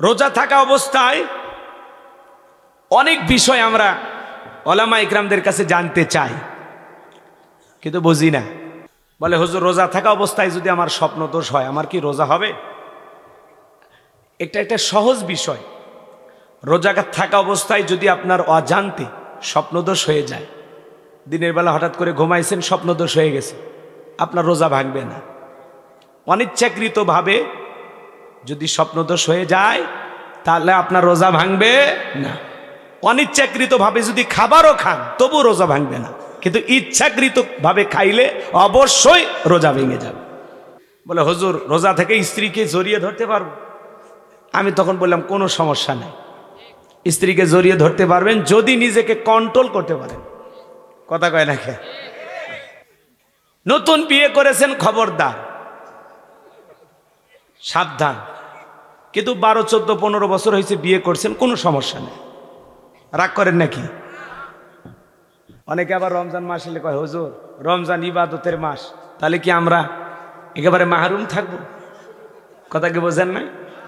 রোজা থাকা অবস্থায় অনেক বিষয় আমরা ওলামা ইকরামদের কাছে জানতে চাই, কিন্তু বুঝি না। বলে, হুজুর, রোজা থাকা অবস্থায় যদি আমার স্বপ্ন দোষ হয়, আমার কি রোজা হবে? এটা একটা সহজ বিষয়। রোজা থাকা অবস্থায় যদি আপনার অজান্তে স্বপ্নদোষ হয়ে যায়, দিনের বেলা হঠাৎ করে ঘুমাইছেন স্বপ্নদোষ হয়ে গেছে, আপনার রোজা ভাঙবে না। অনিচ্ছাকৃতভাবে যদি স্বপ্নদোষ হয়ে যায়, তাহলে আপনার রোজা ভাঙবে না। অনিচ্ছাকৃতভাবে যদি খাবারও খান তবু রোজা ভাঙবে না। কিন্তু ইচ্ছাকৃতভাবে খাইলে অবশ্যই রোজা ভেঙে যাবে। বলে, হুজুর, রোজা থেকে স্ত্রীকে জড়িয়ে ধরতে পারব? আমি তখন বললাম, কোনো সমস্যা নেই। স্ত্রীকে জড়িয়ে ধরতে পারবেন যদি নিজেকে কন্ট্রোল করতে পারেন। কথা কয় না নতুন বিয়ে করেছেন খবরদার। সাবধান। কিন্তু বারো, চোদ্দ, পনেরো বছর হয়েছে বিয়ে করছেন, কোনো সমস্যা নেই। রাগ করেন নাকি? অনেকে আবার রমজান মাস এলে কয়, হজুর, রমজান ইবাদতের মাস, তাহলে কি আমরা একেবারে মাহরুম থাকব? কথা কি বোঝেন না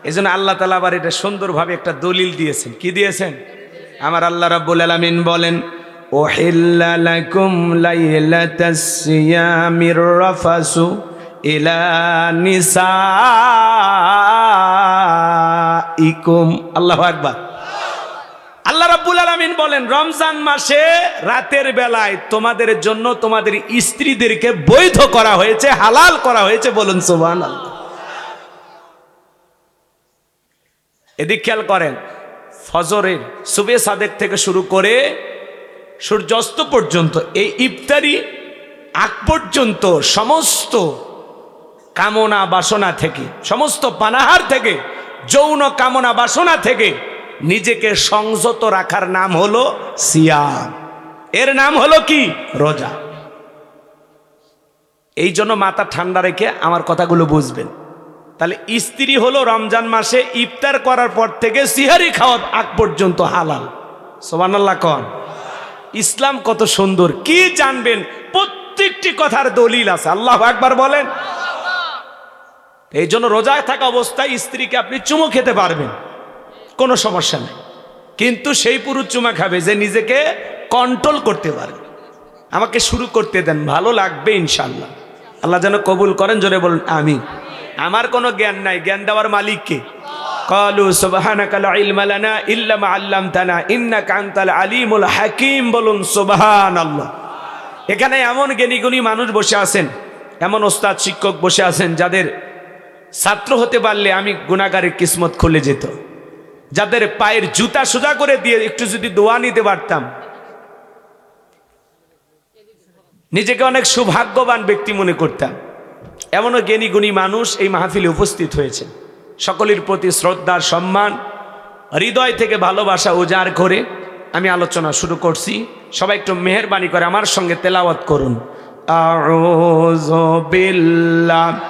এই জন্য আল্লাহ তালা আবার এটা সুন্দরভাবে একটা দলিল দিয়েছেন। কি দিয়েছেন? আমার আল্লাহ রাব্বুল আলমিন বলেন ওহিল্লা লাইলাতাস সিয়ামির রফাসু ইলা নিসা ইকুম আল্লাহ একবার আল্লাহ রাব্বুল আলামিন বলেন, রমজান মাসে রাতের বেলায় তোমাদের জন্য তোমাদের স্ত্রীদেরকে বৈধ করা হয়েছে, হালাল করা হয়েছে বলুন সুবহানাল্লাহ। এদিক খেয়াল করেন, ফজরের সুবে সাদেক থেকে শুরু করে সূর্যাস্ত পর্যন্ত, এই ইফতারি আগ পর্যন্ত সমস্ত কামনা বাসনা থেকে, সমস্ত পানাহার থেকে, যৌন কামনা বাসনা থেকে নিজেকে সংযত রাখার নাম হলো সিয়াম। এর নাম হলো কি? রোজা। এই জন্য মাথা ঠান্ডা রেখে আমার কথাগুলো বুঝবেন। তাহলে স্ত্রী হলো রমজান মাসে ইফতার করার পর থেকে সিহারি খাওয়ার আগ পর্যন্ত হালাল। সোবানাল্লাহ কন। ইসলাম কত সুন্দর। কি জানবেন? প্রত্যেকটি কথার দলিল আছে। আল্লাহ একবার বলেন। এই জন্য রোজায় থাকা অবস্থায় স্ত্রীকে আপনি চুমো খেতে পারবেন। কোনো সমস্যা নেই। কিন্তু সেই পুরুষ চুমা খাবে যে নিজেকে কন্ট্রোল করতে পারবে। আমাকে শুরু করতে দেন, ভালো লাগবে ইনশাল্লাহ আল্লাহ যেন কবুল করেন, জোরে বলুন আমি আমার কোনো জ্ঞান নাই। জ্ঞান দেওয়ার মালিককে কলু সুবহানাকা লা ইলমা লানা ইল্লা মা আল্লামতানা, ইন্নাকা আনতাল আলিমুল হাকিম বলুন, সুবহানাল্লাহ। এখানে এমন জ্ঞানীগুণী মানুষ বসে আছেন, এমন ওস্তাদ, শিক্ষক বসে আছেন যাদের ছাত্র হতে পারলে আমি গুণাগারের কিসমত খুলে যেত। যাদের পায়ের জুতা সোজা করে দিয়ে একটু যদি দোয়া নিতে পারতাম। নিজেকে অনেক সৌভাগ্যবান ব্যক্তি মনে করতাম। এমনও জ্ঞানী গুণী মানুষ এই মাহফিলে উপস্থিত হয়েছে। সকলের প্রতি শ্রদ্ধা সম্মান, হৃদয় থেকে ভালোবাসা উজাড় করে আমি আলোচনা শুরু করছি। সবাই একটু মেহরবানি করে আমার সঙ্গে তেলাওয়াত করুন। আউযু বিল্লাহি।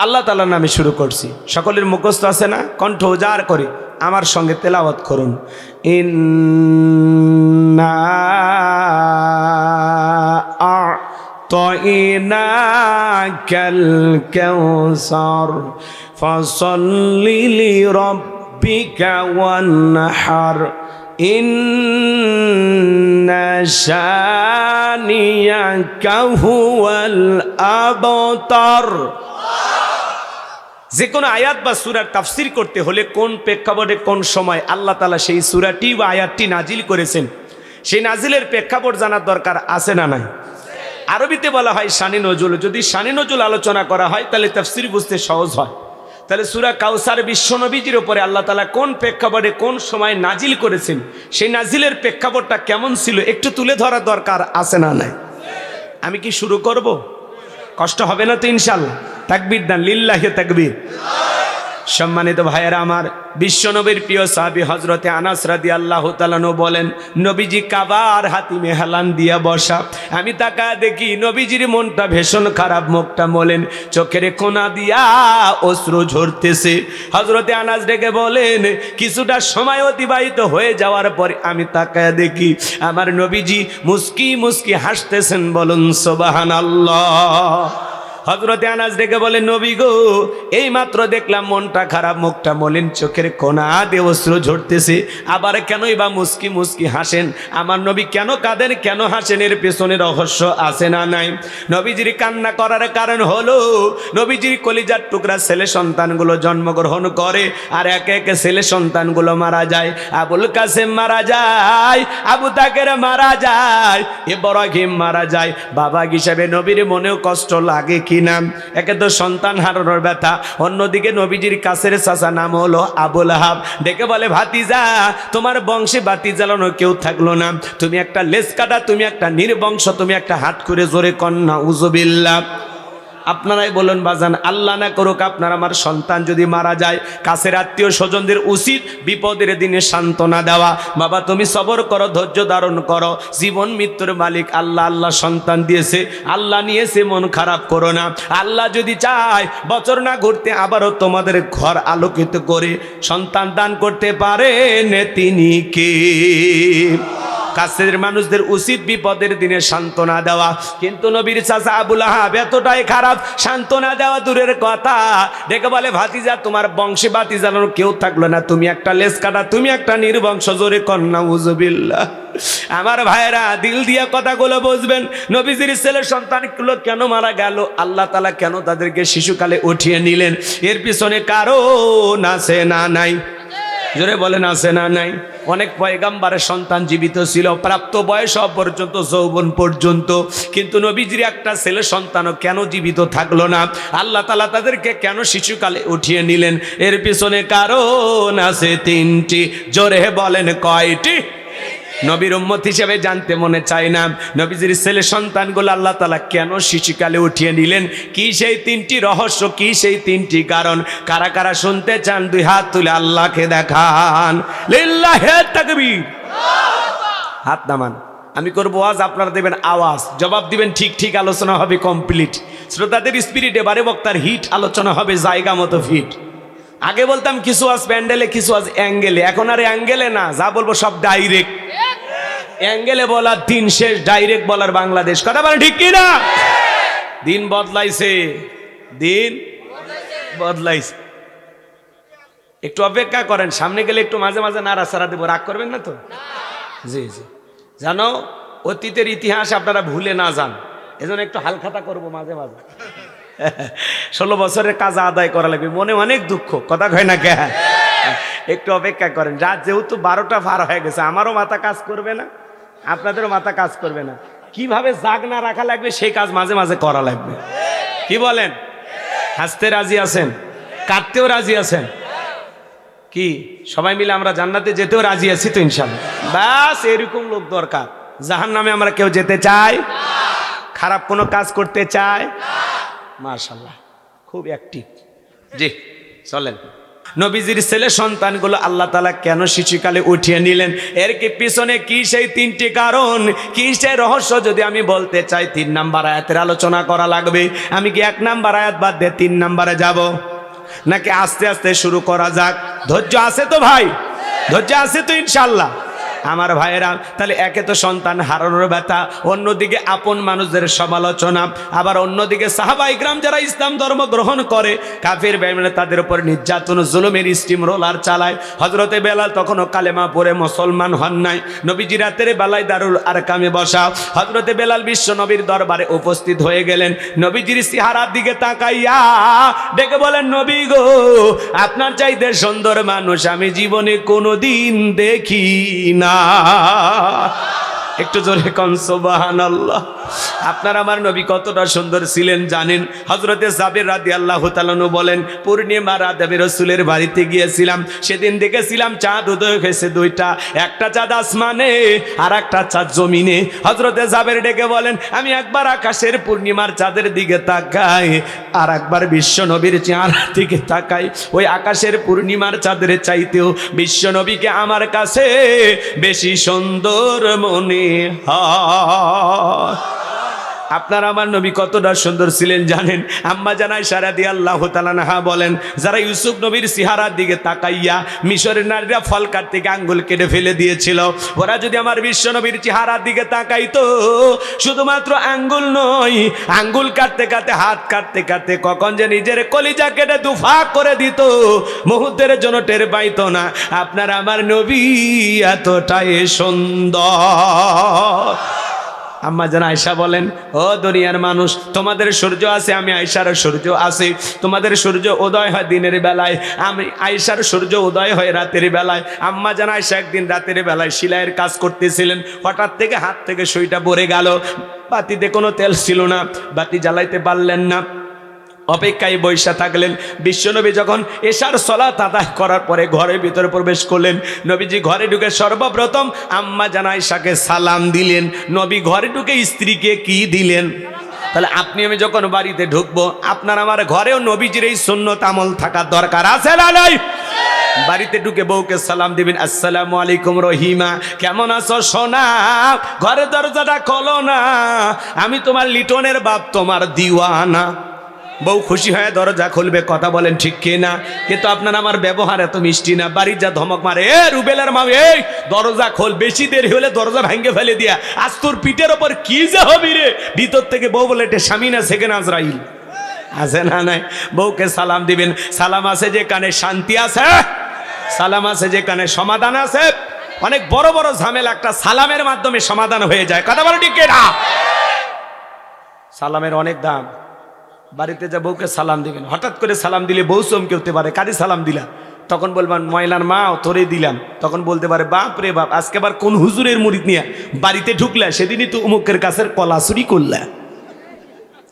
আল্লাহ তালার নামে শুরু করছি সকলের মুখস্থ আছে না কণ্ঠ উজাড় করে আমার সঙ্গে তেলাওয়াত করুন ইন্না أعطيناك الكوثر فصل لربك وانحر إن شانيك هو الأبتر যে কোনো আয়াত বা সুরার তাফসির করতে হলে কোন প্রেক্ষাপটে কোন সময় আল্লাহ তালা সেই সুরাটি বা আয়াতটি নাজিল করেছেন? সেই নাজিলের প্রেক্ষাপট জানার দরকার আছে না নাই? আরবিতে বলা হয় শানি নজুল। যদি শানি নজুল আলোচনা করা হয়, তাহলে তাফসির বুঝতে সহজ হয়। তাহলে সুরা কাউসার বিশ্বনবীজির ওপরে আল্লাহ তালা কোন প্রেক্ষাপটে কোন সময় নাজিল করেছেন? সেই নাজিলের প্রেক্ষাপটটা কেমন ছিল, একটু তুলে ধরা দরকার আছে না নাই? আমি কি শুরু করব? কষ্ট হবে না তো ইনশাল্লাহ। তাকবির দান লিল্লাহ তাকবির। সম্মানিত ভাইয়েরা আমার বিশ্বনবীর প্রিয় সাহাবি হজরতে আনাস রাদি আল্লাহ তালানো বলেন, নবীজি কাবার হাতিমে হেলান দিয়া বসা। আমি তাকা দেখি নবীজির মনটা ভীষণ খারাপ, মুখটা বলেন চোখের কোনা দিয়া অশ্রু ঝরতেছে। হজরতে আনাস ডেকে বলেন, কিছুটা সময় অতিবাহিত হয়ে যাওয়ার পরে আমি তাকায় দেখি আমার নবীজি মুস্কি মুস্কি হাসতেছেন বলুন সোবাহান আল্লাহ হজরতে আনাজ ডেকে বলে, নবী গো এই মাত্র দেখলাম মনটা খারাপ, মুখটা মলিন, চোখের কোনা অস্ত্র ঝরতেছে। আবার কেনই বা মুস্কি মুস্কি হাসেন? আমার নবী কেন কাঁদেন, কেন হাসেন? এর পেছনে রহস্য আছে না নাই? নবীজির কান্না করার কারণ হলো, নবীজির কলিজার টুকরা ছেলে সন্তানগুলো জন্মগ্রহণ করে আর একে একে ছেলে সন্তানগুলো মারা যায়। আবুল কাসেম মারা যায়, আবু তাকের মারা যায়, ইব্রাহিম মারা যায়। বাবা হিসাবে নবীর মনেও কষ্ট লাগে কিনা একে তো সন্তান হারানোর ব্যথা। অন্যদিকে নবীজির কাছের চাচা নাম হলো আবুল হাব ডেকে বলে, ভাতিজা, তোমার বংশে বাতি জ্বালানো কেউ থাকল না। তুমি একটা লেস কাটা তুমি একটা নির্বংশ, তুমি একটা হাত করে জোরে কন্যা উজুবিল্লা আপনারাই বলুন, বাজান, আল্লাহ না করুক আপনার আমার সন্তান যদি মারা যায়। কাছের আত্মীয় স্বজনদের উচিত বিপদের দিনে সান্ত্বনা দেওয়া। বাবা, তুমি সবর করো, ধৈর্য ধারণ করো। জীবন মৃত্যুর মালিক আল্লাহ আল্লাহ সন্তান দিয়েছে। আল্লাহ নিয়েছে, মন খারাপ করো না। আল্লাহ যদি চায়, বছর না ঘুরতে আবারও তোমাদের ঘর আলোকিত করে সন্তান দান করতে পারেন। তিনি কে? কাছের মানুষদের উচিত বিপদের দিনে সান্ত্বনা দেওয়া। কিন্তু নবীর চাচা আবুল আহাব এতটাই খারাপ, সান্ত্বনা দেওয়া দূরের কথা। ডেকে বলে, ভাতিজা, তোমার বংশে বাতি জ্বালানো কেউ থাকল না। তুমি একটা লেস কাটা তুমি একটা নির্বংশ, জোরে কন্যা উজবিল্লা আমার ভাইয়েরা, দিল দিয়া কথাগুলো বুঝবেন। নবীজির ছেলে সন্তানগুলো কেন মারা গেল? আল্লাহ তালা কেন তাদেরকে শিশুকালে উঠিয়ে নিলেন? এর পিছনে কারণ আছে না নাই? জোরে বলেন, আছে না নাই? অনেক পয়গাম্বারের সন্তান জীবিত ছিল, প্রাপ্ত বয়স পর্যন্ত, যৌবন পর্যন্ত। কিন্তু নবীজির একটা ছেলে সন্তানও কেন জীবিত থাকল না? আল্লাহ তালা তাদেরকে কেন শিশুকালে উঠিয়ে নিলেন? এর পিছনে কারণ আছে তিনটি। জোরে বলেন, কয়টি? নবীর উম্মত হিসেবে জানতে মনে চায় না। নবীজির ছেলে সন্তানগুলো আল্লাহ তালা কেন শিশুকালে উঠিয়ে নিলেন? কি সেই তিনটি রহস্য, কি সেই তিনটি কারণ? কারা কারা শুনতে চান? দুই হাত তুলে আল্লাহকে দেখান। লিল্লাহে তাকবীর। হাত নামান। আমি করব আজ আপনারা দেবেন আওয়াজ। জবাব দিবেন ঠিক ঠিক, আলোচনা হবে কমপ্লিট। শ্রোতাদের স্পিরিট এবারে বক্তার হিট, আলোচনা হবে জায়গা মতো ফিট আগে বলতাম, কিছু আজ প্যান্ডেলে, কিছু আজ অ্যাঙ্গেলে। এখন আর অ্যাঙ্গেলে না, যা বলব সব ডাইরেক্ট অ্যাঙ্গেলে বলার দিন শেষ, ডাইরেক্ট বলার বাংলাদেশ। কথা বলে ঠিক কিনা দিন বদলাইছে। দিন বদলাইছে। একটু অপেক্ষা করেন, সামনে গেলে একটু মাঝে মাঝে নাড়া সারা দেবো। রাগ করবেন না তো? জি জি। জানো অতীতের ইতিহাস আপনারা ভুলে না যান। এজন্য একটু হালখাতা করব মাঝে মাঝে। ষোলো বছরের কাজ আদায় করা লাগবে। মনে অনেক দুঃখ। কথা কয় না কে? একটু অপেক্ষা করেন। রাত যেহেতু বারোটা পার হয়ে গেছে, আমারও মাথা কাজ করবে না। আপনাদেরও মাথা কাজ করবে না। কীভাবে জাগ না রাখা লাগবে, সেই কাজ মাঝে মাঝে করা লাগবে। কি বলেন? হাসতে রাজি আছেন? কাঁদতেও রাজি আছেন? কি? সবাই মিলে আমরা জান্নাতে যেতেও রাজি আছি তো ইনশাল্লাহ। বাস, এরকম লোক দরকার। জাহান নামে আমরা কেউ যেতে চাই? খারাপ কোনো কাজ করতে চায় মার্শাল্লাহ খুব অ্যাক্টিভ জি, চলেন। নবীজির ছেলে সন্তানগুলো আল্লাহ তালা কেন শিশুকালে উঠিয়ে নিলেন? এর কি পিছনে কি সেই তিনটি কারণ? কি সেই রহস্য? যদি আমি বলতে চাই, তিন নাম্বার আয়াতের আলোচনা করা লাগবে। আমি কি এক নাম্বার আয়াত বাদ দিয়ে তিন নাম্বারে যাব? নাকি আস্তে আস্তে শুরু করা যাক? ধৈর্য আছে তো ভাই? ধৈর্য আছে তো ইনশাল্লাহ আমার ভাইয়েরা, তাহলে একে তো সন্তান হারানোর ব্যথা, অন্যদিকে আপন মানুষদের সমালোচনা, আবার অন্যদিকে সাহাবা ইকরাম যারা ইসলাম ধর্ম গ্রহণ করে, কাফির বেমেনে তাদের উপর নির্যাতন, জুলুমের স্টিম রোলার চালায়। হজরতে বেলাল তখনও কালেমা পরে মুসলমান হন নাই। নবীজি রাতের বেলায় দারুল আর কামে বসা হজরতে বেলাল বিশ্ব নবীর দরবারে উপস্থিত হয়ে গেলেন। নবীজির সিহারার দিকে তাকাইয়া ডেকে বলেন, নবী গো, আপনার চাইতে সুন্দর মানুষ আমি জীবনে কোনো দিন দেখি না না একটু জোরে কন সোবাহান আল্লাহ আপনার আমার নবী কতটা সুন্দর ছিলেন জানেন? হজরতে সাবির রাদি আল্লাহ তালানু বলেন, পূর্ণিমা রাত আমি রসুলের বাড়িতে গিয়েছিলাম। সেদিন দেখেছিলাম চাঁদ উদয় হয়েছে দুইটা। একটা চাঁদ আসমানে আর একটা চাঁদ জমিনে। হজরতে সাবের ডেকে বলেন, আমি একবার আকাশের পূর্ণিমার চাঁদের দিকে তাকাই, আর একবার বিশ্ব নবীর চেহারার দিকে তাকাই। ওই আকাশের পূর্ণিমার চাঁদের চাইতেও বিশ্ব নবীকে আমার কাছে বেশি সুন্দর মনে হয় আপনার আমার নবী কতটা সুন্দর ছিলেন জানেন? আম্মা জানাই সারা দিয়ে আল্লাহ তালানাহা বলেন, যারা ইউসুফ নবীর সিহারার দিকে তাকাইয়া মিশরের নারীরা ফল গিয়ে আঙ্গুল কেটে ফেলে দিয়েছিল, ওরা যদি আমার বিশ্ব নবীর চেহারার দিকে তাকাইতো, শুধুমাত্র আঙ্গুল নয়, আঙ্গুল কাটতে কাটতে, হাত কাটতে কাটতে কখন যে নিজের কলিজা কেটে দুফা করে দিত, মুহূর্তের জন্য টের পাইতো না। আপনার আমার নবী এতটাই সুন্দর। আম্মা যেন আয়সা বলেন, ও দুনিয়ার মানুষ, তোমাদের সূর্য আছে, আমি আয়সার সূর্য আছে। তোমাদের সূর্য উদয় হয় দিনের বেলায়, আমি আয়সার সূর্য উদয় হয় রাতের বেলায়। আম্মা যেন আয়সা একদিন রাতের বেলায় সিলাইয়ের কাজ করতেছিলেন, হঠাৎ থেকে হাত থেকে সুইটা পড়ে গেল। বাতিতে কোনো তেল ছিল না, বাতি জ্বালাইতে পারলেন না। অপেক্ষায় বৈশা থাকলেন। বিশ্বনবী যখন এশার সলাত আদায় করার পরে ঘরের ভিতরে প্রবেশ করলেন, নবীজি ঘরে ঢুকে সর্বপ্রথম আম্মা জানাইশাকে সালাম দিলেন। নবী ঘরে ঢুকে স্ত্রীকে কি দিলেন? তাহলে আপনি, আমি যখন বাড়িতে ঢুকবো, আপনার আমার ঘরেও নবীজির এই সুন্নত আমল থাকার দরকার আছে না নাই? বাড়িতে ঢুকে বউকে সালাম দিবেন, আসসালামু আলাইকুম রহিমা, কেমন আছো সোনা? ঘরে দরজাটা খোলো না। আমি তোমার লিটনের বাপ, তোমার দিওয়ানা। বউ খুশি হয়ে দরজা খুলবে, কথা বলেন ঠিক কে না কিন্তু আপনার আমার ব্যবহার এত মিষ্টি না, বাড়ির যা ধমক মারে, এ রুবেলের মা, এই দরজা খোল, বেশি দেরি হলে দরজা ভেঙে ফেলে দিয়া, আজ তোর পিঠের ওপর কি যে হবি রে? ভিতর থেকে বউ বলে, এটা স্বামী না সেকেন্ড আজরাইল? আছে না নাই? বউকে সালাম দিবেন, সালাম আছে যে কানে শান্তি আছে? সালাম আছে যে কানে সমাধান আছে? অনেক বড় বড় ঝামেলা, একটা সালামের মাধ্যমে সমাধান হয়ে যায়, কথা বলো ঠিক না সালামের অনেক দাম। বাড়িতে যা বউকে সালাম দিবেন। হঠাৎ করে সালাম দিলে বউ চমকে উঠতে পারে, কারি সালাম দিলা? তখন বলবেন ময়লার মা, তোরে দিলাম। তখন বলতে পারে, বাপ রে বাপ, আজকে আবার কোন হুজুরের মুড়িদ নিয়ে বাড়িতে ঢুকলে? সেদিনই তো উমুকের কাছের কলা চুরি করলে।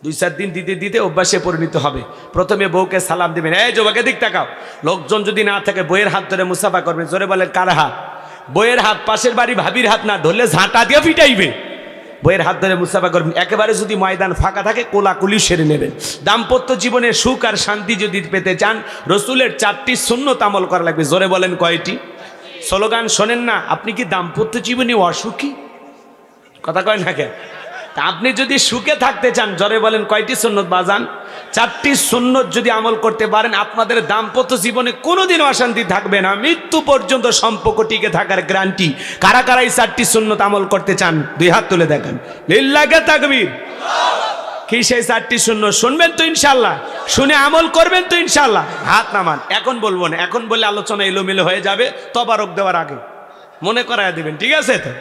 দুই, চার দিন দিতে দিতে অভ্যাসে পরিণত হবে। প্রথমে বউকে সালাম দিবেন, এই জোবাকে দিক তাকাও। লোকজন যদি না থাকে বইয়ের হাত ধরে মুসাফা করবেন জোরে বলেন, কার হাত? বইয়ের হাত পাশের বাড়ি ভাবির হাত না, ধরলে ঝাঁটা দিয়ে ফিটাইবে। বইয়ের হাত ধরে মুস্তাফা করবেন। একেবারে যদি ময়দান ফাঁকা থাকে, কোলাকুলি সেরে নেবেন। দাম্পত্য জীবনে সুখ আর শান্তি যদি পেতে চান, রসুলের চারটি শূন্য তামল করা লাগবে। জোরে বলেন কয়টি? স্লোগান শোনেন না, আপনি কি দাম্পত্য জীবনে অসুখী? কথা কয় না কেন? আপনি যদি সুখে থাকতে চান জ্বরে বলেন কয়টি সুন্নত বাজান? চারটি সুন্নত যদি আমল করতে পারেন, আপনাদের দাম্পত্য জীবনে কোনোদিন অশান্তি থাকবে না। মৃত্যু পর্যন্ত সম্পর্ক টিকে থাকার গ্যারান্টি কারা কারা এই চারটি সুন্নত আমল করতে চান? দুই হাত তুলে দেখেন। লিল্লাকে তাকবীর। কি সেই চারটি শূন্য শুনবেন তো ইনশাল্লাহ শুনে আমল করবেন তো ইনশাল্লাহ হাত নামান। এখন বলব না। এখন বলে আলোচনা এলোমেলো হয়ে যাবে। তবারক দেওয়ার আগে। মনে করায় দিবেন। ঠিক আছে তো?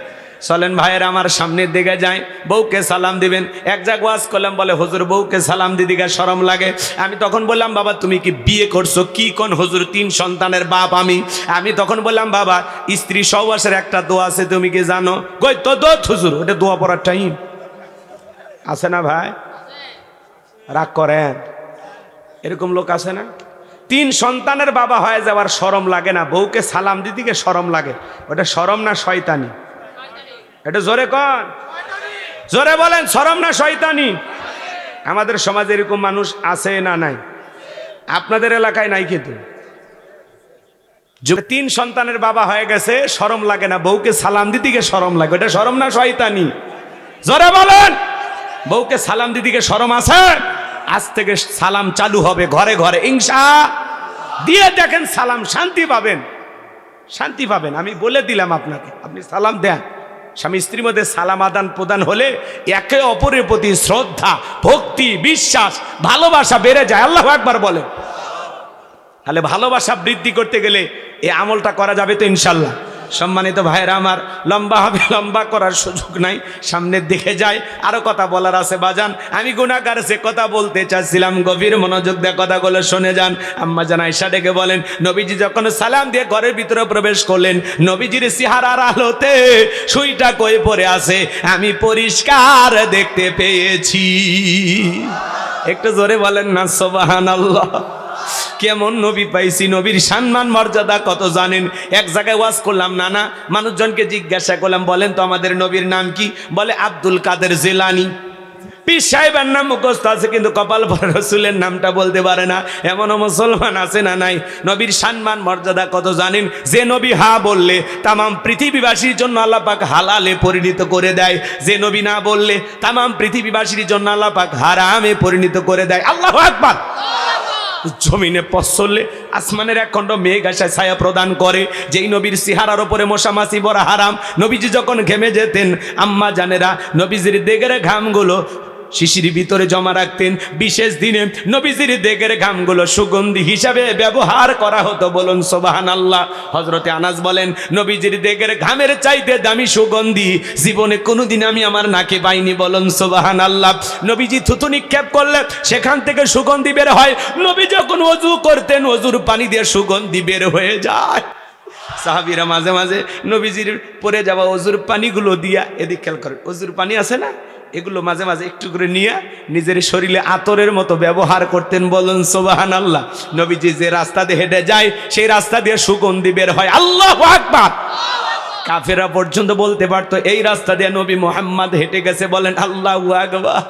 চলেন ভাইয়ের, আমার সামনের দিকে যায় বউকে সালাম দিবেন। এক জায়গা ওয়াজ করলাম, বলে, হজুর, বউকে সালাম দিদিকে সরম লাগে। আমি তখন বললাম, বাবা, তুমি কি বিয়ে করছ? কি কোন হজুর? তিন সন্তানের বাপ আমি। আমি তখন বললাম, বাবা, স্ত্রী সহবাসের একটা দোয়া আছে, তুমি কি জানো? কই, তো দোত হুজুর, ওটা দোয়া পড়ার টাইম। আছে না ভাই? রাগ করেন। এরকম লোক আছে না? তিন সন্তানের বাবা হয়ে যাওয়ার সরম লাগে না। বউকে সালাম, দিদিকে সরম লাগে। ওটা সরম না শয়তানি? এটা জোরে কন। জোরে বলেন সরম না শয়তানি? আমাদের সমাজে এরকম মানুষ আছে না নাই? আপনাদের এলাকায় নাই কিন্তু। তিন সন্তানের বাবা হয়ে গেছে সরম লাগে না। বউকে সালাম দিদিকে সরম লাগে। ওটা সরম না শয়তানি? জোরে বলেন, বউকে সালাম দিদিকে সরম আছে? আজ থেকে সালাম চালু হবে ঘরে ঘরে। ইংসা দিয়ে দেখেন সালাম শান্তি পাবেন। শান্তি পাবেন, আমি বলে দিলাম আপনাকে। আপনি সালাম দেন। স্বামী স্ত্রীর মধ্যে সালাম আদান প্রদান হলে একে অপরের প্রতি শ্রদ্ধা, ভক্তি, বিশ্বাস, ভালোবাসা বেড়ে যায়। আল্লাহ একবার বলে তাহলে ভালোবাসা বৃদ্ধি করতে গেলে এই আমলটা করা যাবে তো ইনশাল্লাহ সম্মানিত ভাইরা আমার লম্বা হবে, লম্বা করার সুযোগ নাই। সামনের দিকে যায় আরও কথা বলার আছে, বাজান। আমি গুণাগার সে কথা বলতে চাচ্ছিলাম, গভীর মনোযোগ দিয়ে কথাগুলো শুনে যান। আম্মা জান আয়সা ডেকে বলেন, নবীজি যখন সালাম দিয়ে ঘরের ভিতরে প্রবেশ করলেন, নবীজির সিহারার আলোতে সুইটা কয়ে পড়ে আছে? আমি পরিষ্কার দেখতে পেয়েছি। একটু জোরে বলেন না সোবাহান আল্লাহ কেমন নবী পাইছি? নবীর সম্মান, মর্যাদা কত জানেন? এক জায়গায় ওয়াজ করলাম না না মানুষজনকে জিজ্ঞাসা করলাম, বলেন তো আমাদের নবীর নাম কি? বলে, আব্দুল কাদের জেলানি। পীর সাহেবের নাম মুখস্থ আছে, কিন্তু কপাল রসুলের নামটা বলতে পারে না। এমনও মুসলমান আছে না নাই? নবীর সম্মান, মর্যাদা কত জানেন? যে নবী হা বললে, তামাম পৃথিবীবাসীর জন্য আল্লাহ পাক হালালে পরিণত করে দেয়। যে নবী না বললে, তামাম পৃথিবীবাসীর জন্য আল্লাহ পাক হারামে পরিণত করে দেয়। আল্লাহ আকবার! জমিনে পশলে আসমানের এক খণ্ড মেঘ আসায় ছায়া প্রদান করে। যেই নবীর সিহারার ওপরে মশামাসি বড় হারাম। নবীজি যখন ঘেমে যেতেন, আম্মা জানেরা, নবীজির দেগের ঘামগুলো শিশির ভিতরে জমা রাখতেন। বিশেষ দিনে নবীজির দেগের ঘামগুলো সুগন্ধি হিসাবে ব্যবহার করা হতো বলুন সোবাহান আল্লাহ হজরতে আনাজ বলেন, নবীজির দেগের ঘামের চাইতে দামি সুগন্ধি, জীবনে কোনোদিন আমি আমার নাকে পাইনি বলুন সোবাহান আল্লাহ নবীজি থুতু নিক্ষেপ করলে সেখান থেকে সুগন্ধি বের হয়। নবী যখন অজু করতেন, অজুর পানি দিয়ে সুগন্ধি বের হয়ে যায়। সাহাবিরা মাঝে মাঝে নবীজির পরে যাওয়া অজুর পানিগুলো দিয়া এদিক খেয়াল করেন। অজুর পানি আছে না? এগুলো মাঝে মাঝে একটু করে নিয়ে নিজের শরীরে আতরের মতো ব্যবহার করতেন, বলুন সোবাহান আল্লাহ নবীজি যে রাস্তা দিয়ে হেঁটে যায়, সেই রাস্তা দিয়ে সুগন্ধি বের হয়। আল্লাহ আকবার! কাফেরা পর্যন্ত বলতে পারতো, এই রাস্তা দিয়ে নবী মোহাম্মদ হেঁটে গেছে, বলেন, আল্লাহ আকবার!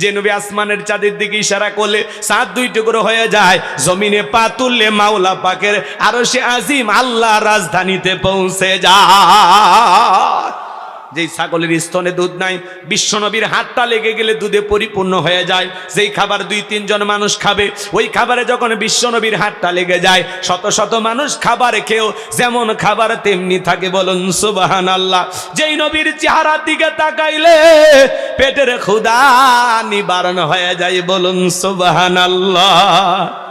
যে নবী আসমানের চাঁদের দিকে ইশারা করলে সাত দুই টুকরো হয়ে যায়, জমিনে পা তুললে মাওলা পাকের আরও সে আজিম আল্লাহ রাজধানীতে পৌঁছে যায়। যেই ছাগলের স্তনে দুধ নাই বিশ্বনবীর হাতটা লেগে গেলে দুধে পরিপূর্ণ হয়ে যায়। যেই খাবার দুই, তিনজন মানুষ খাবে, ওই খাবারে যখন বিশ্বনবীর হাতটা লেগে যায়, শত শত মানুষ খাবার খেয়েও যেমন খাবার তেমনি থাকে বলুন সুবাহান আল্লাহ যেই নবীর চেহারার দিকে তাকাইলে পেটের ক্ষুদা নিবারণ হয়ে যায় বলুন সুবাহান আল্লাহ